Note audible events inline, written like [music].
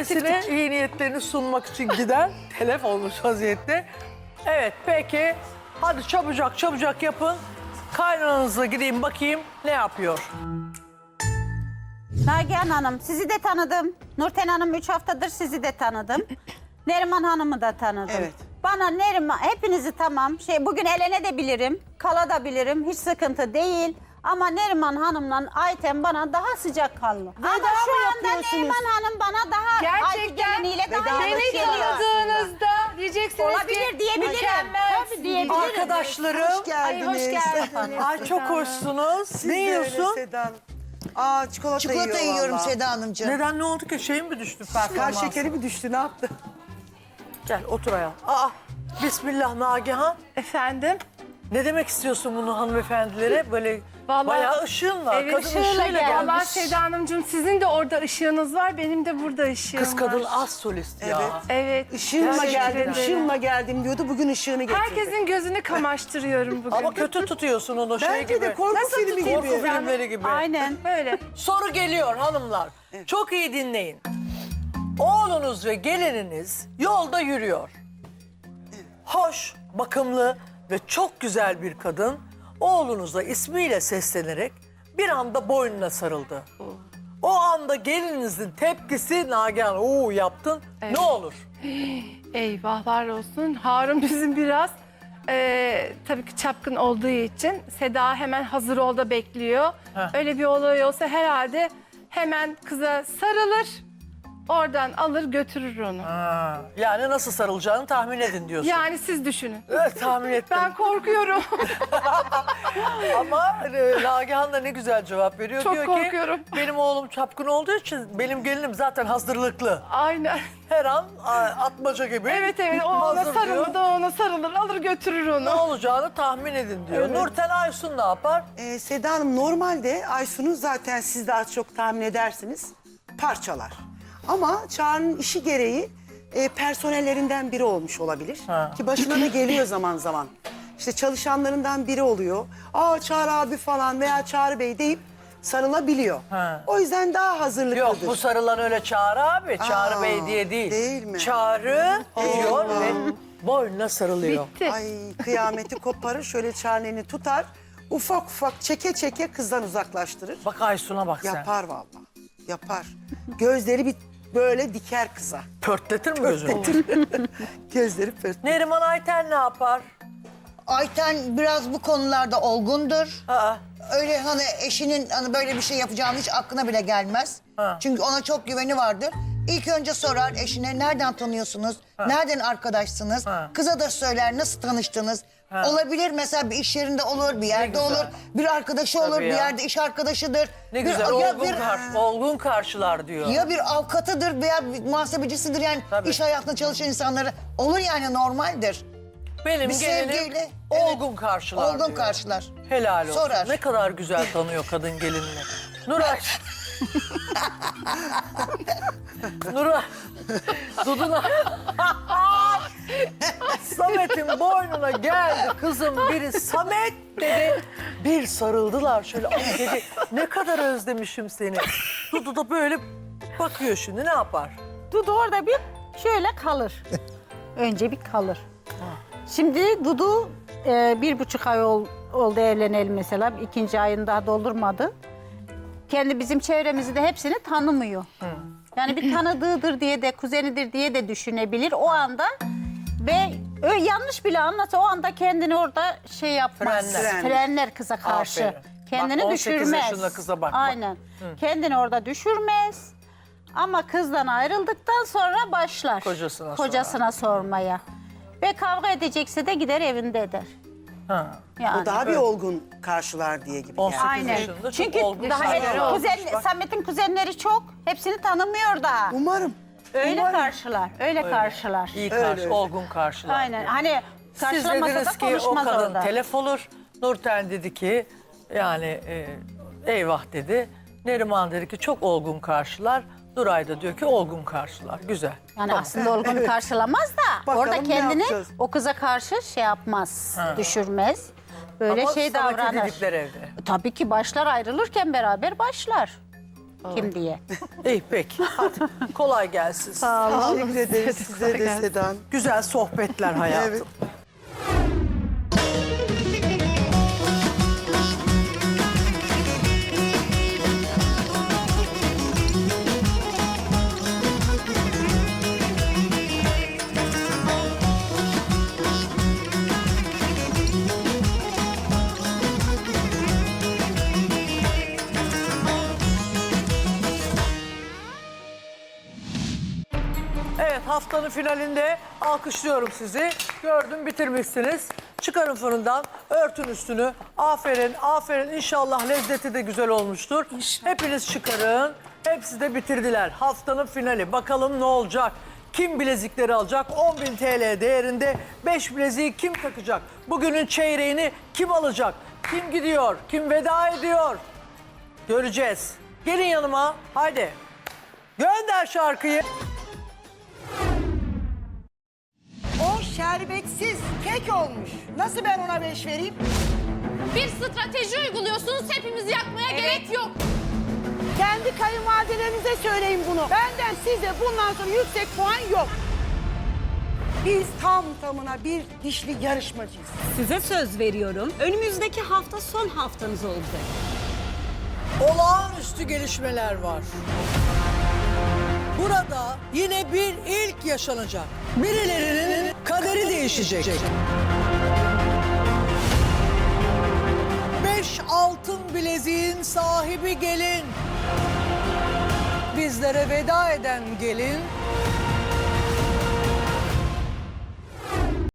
hediyesini, iyi niyetlerini sunmak için giden [laughs] telef olmuş vaziyette. Evet peki hadi çabucak çabucak yapın. Kaynananıza gideyim bakayım ne yapıyor. Nagihan Hanım sizi de tanıdım. Nurten Hanım 3 haftadır sizi de tanıdım. [laughs] Neriman Hanım'ı da tanıdım. Evet. Bana Neriman hepinizi tamam. Şey bugün elene de bilirim, kala da bilirim. Hiç sıkıntı değil. Ama Neriman Hanım'la Ayten bana daha sıcak kaldı. Ama şu anda yapıyorsunuz? Neriman Hanım bana daha Ayten Gerçekten geliniyle daha Veda yakın Beni tanıdığınızda diyeceksiniz Olabilir ki diyebilirim. Tabii diyebilirim. Arkadaşlarım. Hoş Ay geldiniz. hoş geldiniz. Ay çok hoşsunuz. Siz ne öyle yiyorsun? Sedan. Aa çikolata, Çikolata yiyor yiyorum vallahi. Seda Hanımcığım. Neden ne oldu ki? Şeyin mi düştü Kar şekeri mi düştü ne yaptı? Gel otur ayağa. Aa Bismillah Nagihan. Efendim? Ne demek istiyorsun bunu hanımefendilere? Böyle Vallahi- bayağı ışığın var. Evet, Kadın ışığıyla ışığıyla gelmiş. Seda Hanımcığım sizin de orada ışığınız var, benim de burada ışığım Kız kadın var. az solist ya. Evet. Evet. Işığımla Teşekkür geldim, ederim. ışığımla geldim diyordu. Bugün ışığını getirdi. Herkesin gözünü kamaştırıyorum bugün. Ama kötü tutuyorsun onu şey Bence gibi. de korku Nasıl filmi gibi. Korku filmleri gibi. Aynen. Böyle. Soru geliyor hanımlar. Çok iyi dinleyin. Oğlunuz ve gelininiz yolda yürüyor. Hoş, bakımlı ve çok güzel bir kadın oğlunuza ismiyle seslenerek bir anda boynuna sarıldı. O anda gelininizin tepkisi Nagihan ooo yaptın ne olur? [gasps] Eyvahlar olsun. Harun [laughs] bizim biraz eee, tabii ki çapkın olduğu için Seda hemen hazır ol da bekliyor. Heh. Öyle bir olay olsa herhalde hemen kıza sarılır. Oradan alır götürür onu. Ha, yani nasıl sarılacağını tahmin edin diyorsun. Yani siz düşünün. Evet tahmin ettim. Ben korkuyorum. [laughs] Ama e, Nagihan da ne güzel cevap veriyor. Çok Diyor korkuyorum. ki benim oğlum çapkın olduğu için benim gelinim zaten hazırlıklı. Aynen. Her an a, atmaca gibi. Evet evet o ona hazır diyor. sarılır da ona sarılır alır götürür Ne onu. olacağını tahmin edin diyor. Nurten Aysun ne yapar? Ee, Seda Hanım normalde Aysun'u zaten siz de az çok tahmin edersiniz parçalar. Ama Çağrı'nın işi gereği e, personellerinden biri olmuş olabilir. Ha. Ki başına da geliyor zaman zaman. İşte çalışanlarından biri oluyor. Aa Çağrı abi falan veya Çağrı Bey deyip sarılabiliyor. Ha. O yüzden daha hazırlıklıdır. Yok bu sarılan öyle Çağrı abi. Çağrı Aa, Bey diye değil. değil mi? Çağrı diyor ve boynuna sarılıyor. Bitti. Ay kıyameti koparır şöyle Çağrı'nı tutar. Ufak ufak çeke çeke kızdan uzaklaştırır. Bak Aysun'a bak sen. Yapar vallahi. Yapar. Gözleri bir böyle diker kıza. Pörtletir mi gözünü? [laughs] Gözleri pört. Neriman Ayten ne yapar? Ayten biraz bu konularda olgundur. Aa, Öyle hani eşinin hani böyle bir şey yapacağını hiç aklına bile gelmez. Ha. Çünkü ona çok güveni vardır. İlk önce sorar eşine nereden tanıyorsunuz? Nereden arkadaşsınız? Ha. Kıza da söyler nasıl tanıştınız? Olabilir mesela bir iş yerinde olur, bir yerde olur. Bir arkadaşı Tabii olur, bir ya. yerde iş arkadaşıdır. ne Bir- güzel ya olgun, bir- karşı, olgun karşılar diyor. Ya bir avukatıdır veya bir muhasebecisidir yani Tabii. iş hayatında çalışan insanları olur yani normaldir. Benim bir gelinim sevgiyle, olgun evet, karşılar Olgun diyor. karşılar. Helal olsun. Sorar. Ne kadar güzel tanıyor kadın gelinini. [laughs] Nuray. Nuray. Duduna. Samet'in boynuna geldi kızım biri Samet dedi. Bir sarıldılar şöyle ay dedi ne kadar özlemişim seni. Dudu da böyle bakıyor şimdi ne yapar? Dudu orada bir şöyle kalır. Önce bir kalır. Şimdi Dudu e, bir buçuk ay ol- oldu evlenelim mesela. İkinci ayını daha doldurmadı. Kendi bizim çevremizi de hepsini tanımıyor. Yani bir tanıdığıdır diye de kuzenidir diye de düşünebilir o anda. Ve ö, yanlış bile anlatsa o anda kendini orada şey yapmaz. Frenler. Frenler kıza karşı. Aferin. Kendini Bak, 18 düşürmez. yaşında kıza bak, bak. Aynen. Kendini orada düşürmez. Ama kızdan ayrıldıktan sonra başlar. Kocasına Kocasına sormaya. Ve kavga edecekse de gider evinde eder. Ha. Yani. O daha bir olgun karşılar diye gibi 18 geldi. Aynen. yaşında çok Çünkü olgun daha var. kuzen, Samet'in kuzenleri çok. Hepsini tanımıyor daha. Umarım. Öyle Umarım. karşılar. Öyle, karşılar. İyi Öyle, karşı, öyle. olgun karşılar. Aynen. Hani Siz karşılamasa da dediniz ki o konuşmaz kadın orada. telef olur. Nurten dedi ki yani e, eyvah dedi. Neriman dedi ki çok olgun karşılar. Nuray da diyor ki olgun karşılar. Güzel. Yani aslında olgun karşılamaz da Bakalım orada ne kendini yapacağız? o kıza karşı şey yapmaz, düşürmez. Böyle Ama şey davranır. didikler evde. Tabii ki başlar ayrılırken beraber başlar. kim diye. [laughs] İyi peki. Hadi kolay gelsin. Sağ olun. Teşekkür ederiz size de Sedan. Güzel sohbetler hayatım. Evet. Haftanın finalinde alkışlıyorum sizi. Gördüm bitirmişsiniz. Çıkarın fırından, örtün üstünü. Aferin, aferin. İnşallah lezzeti de güzel olmuştur. Hepiniz çıkarın. Hepsi de bitirdiler. Haftanın finali. Bakalım ne olacak? Kim bilezikleri alacak? 10.000 TL değerinde 5 bileziği kim takacak? Bugünün çeyreğini kim alacak? Kim gidiyor? Kim veda ediyor? Göreceğiz. Gelin yanıma. Haydi. Gönder şarkıyı. Şerbetsiz kek olmuş. Nasıl ben ona beş vereyim? Bir strateji uyguluyorsunuz. Hepimizi yakmaya gerek yok. Kendi kayınvalidelerinize söyleyin bunu. Benden size bundan sonra yüksek puan yok. Biz tam tamına bir dişli yarışmacıyız. Size söz veriyorum. Önümüzdeki hafta son haftanız olacak. olağanüstü gelişmeler var. Burada yine bir ilk yaşanacak. Birilerinin kaderi değişecek. Beş altın bileziğin sahibi gelin. Bizlere veda eden gelin